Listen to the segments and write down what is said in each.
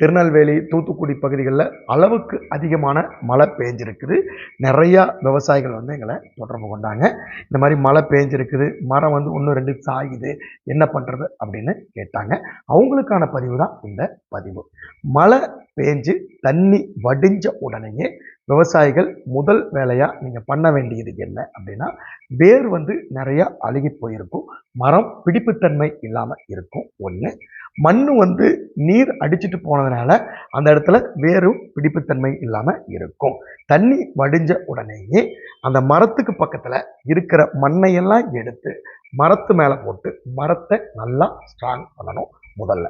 திருநெல்வேலி தூத்துக்குடி பகுதிகளில் அளவுக்கு அதிகமான மழை பெஞ்சிருக்குது. நிறையா விவசாயிகள் வந்து எங்களை தொடர்பு கொண்டாங்க. இந்த மாதிரி மழை பெஞ்சிருக்குது மரம் வந்து ஒன்று ரெண்டு சாயுது என்ன பண்ணுறது அப்படின்னு கேட்டாங்க. அவங்களுக்கான பதிவு தான் இந்த பதிவு. மழை பேஞ்சு தண்ணி வடிஞ்ச உடனேயே விவசாயிகள் முதல் வேலையாக நீங்கள் பண்ண வேண்டியது என்ன அப்படின்னா வேர் வந்து நிறையா அழுகி போயிருக்கும். மரம் பிடிப்புத்தன்மை இல்லாமல் இருக்கும். ஒன்று மண் வந்து நீர் அடிச்சுட்டு போனதுனால அந்த இடத்துல வேரும் பிடிப்புத்தன்மை இல்லாமல் இருக்கும். தண்ணி வடிஞ்ச உடனேயே அந்த மரத்துக்கு பக்கத்தில் இருக்கிற மண்ணையெல்லாம் எடுத்து மரத்து மேலே போட்டு மரத்தை நல்லா ஸ்ட்ராங் பண்ணணும் முதல்ல.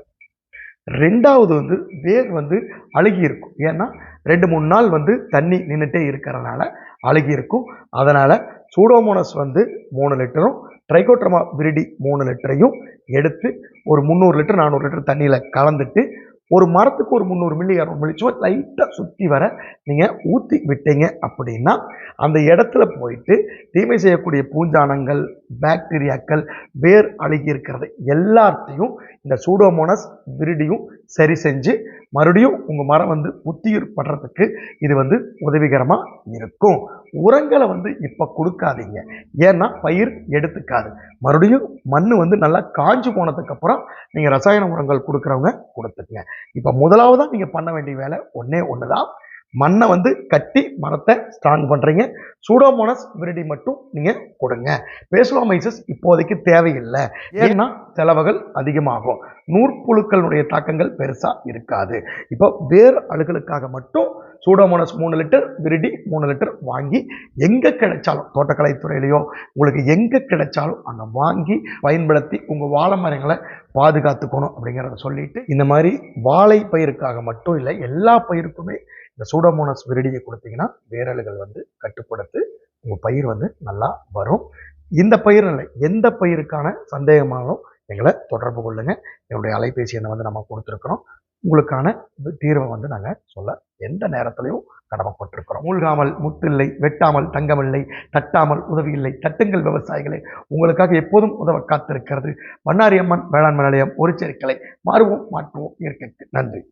ரெண்டாவது வந்து வேர் வந்து அழுகி இருக்கும். ஏன்னா ரெண்டு மூணு நாள் வந்து தண்ணி நின்றுட்டே இருக்கிறனால அழுகி இருக்கும். அதனால் சூடோமோனஸ் வந்து மூணு லிட்டரும் ட்ரைகோட்ரமா விரிடி மூணு லிட்டரையும் எடுத்து ஒரு முந்நூறு லிட்டர் நானூறு லிட்டர் தண்ணியில் கலந்துட்டு ஒரு மரத்துக்கு ஒரு முந்நூறு மில்லி இரநூறு மில்லி சும்மா லைட்டாக சுற்றி வர நீங்கள் ஊற்றி விட்டீங்க அப்படின்னா அந்த இடத்துல போயிட்டு தீமை செய்யக்கூடிய பூஞ்சானங்கள் பாக்டீரியாக்கள் வேர் அழுகி இருக்கிறது எல்லாத்தையும் இந்த சூடோமோனஸ் விரிடியும் சரி செஞ்சு மறுபடியும் உங்கள் மரம் வந்து புத்தியூர் படுறதுக்கு இது வந்து உதவிகரமாக இருக்கும். உரங்களை வந்து இப்போ கொடுக்காதீங்க. ஏன்னா பயிர் எடுத்துக்காது. மறுபடியும் மண் வந்து நல்லா காஞ்சு போனதுக்கப்புறம் நீங்கள் ரசாயன உரங்கள் கொடுக்குறவங்க கொடுத்துக்குங்க. இப்போ முதலாவதாக நீங்கள் பண்ண வேண்டிய வேலை ஒன்றே ஒன்று தான் மண்ணை வந்து கட்டி மரத்தை ஸ்ட்ராங் பண்ணுறீங்க சூடோமோனஸ் விரிடி மட்டும் நீங்கள் கொடுங்க. பேசுலோமைசஸ் இப்போதைக்கு தேவையில்லை. ஏன்னா செலவுகள் அதிகமாகும். நூற்புழுக்களுடைய தாக்கங்கள் பெருசாக இருக்காது. இப்போ வேர் அழுகலுக்காக மட்டும் சூடோமோனஸ் மூணு லிட்டர் விரிடி மூணு லிட்டர் வாங்கி எங்கே கிடைச்சாலும் தோட்டக்கலைத்துறையிலையோ உங்களுக்கு எங்கே கிடைச்சாலும் அங்கே வாங்கி பயன்படுத்தி உங்கள் வாழை மரங்களை பாதுகாத்துக்கணும் அப்படிங்கிறத சொல்லிட்டு இந்த மாதிரி வாழை பயிருக்காக மட்டும் இல்லை எல்லா பயிருக்குமே இந்த சூடோமோனஸ் விரிடியை கொடுத்தீங்கன்னா வேரல்கள் வந்து கட்டுப்படுத்து உங்கள் பயிர் வந்து நல்லா வரும். இந்த பயிர் இல்லை எந்த பயிருக்கான சந்தேகமானாலும் எங்களை தொடர்பு கொள்ளுங்க. என்னுடைய அலைபேசி எண்ணை வந்து நம்ம கொடுத்துருக்குறோம். உங்களுக்கான தீர்வை வந்து நாங்கள் சொல்ல எந்த நேரத்திலையும் கடமைப்பட்டிருக்கிறோம். மூழ்காமல் முத்தில்லை வெட்டாமல் தங்கமில்லை தட்டாமல் உதவி இல்லை தட்டுங்கள் விவசாயிகளை. உங்களுக்காக எப்போதும் உதவ காத்திருக்கிறது பண்ணாரியம்மன் வேளாண்மை நிலையம் ஒரு செருக்களை மாறுவோம் மாற்றுவோம் இயற்கைக்கு நன்றி.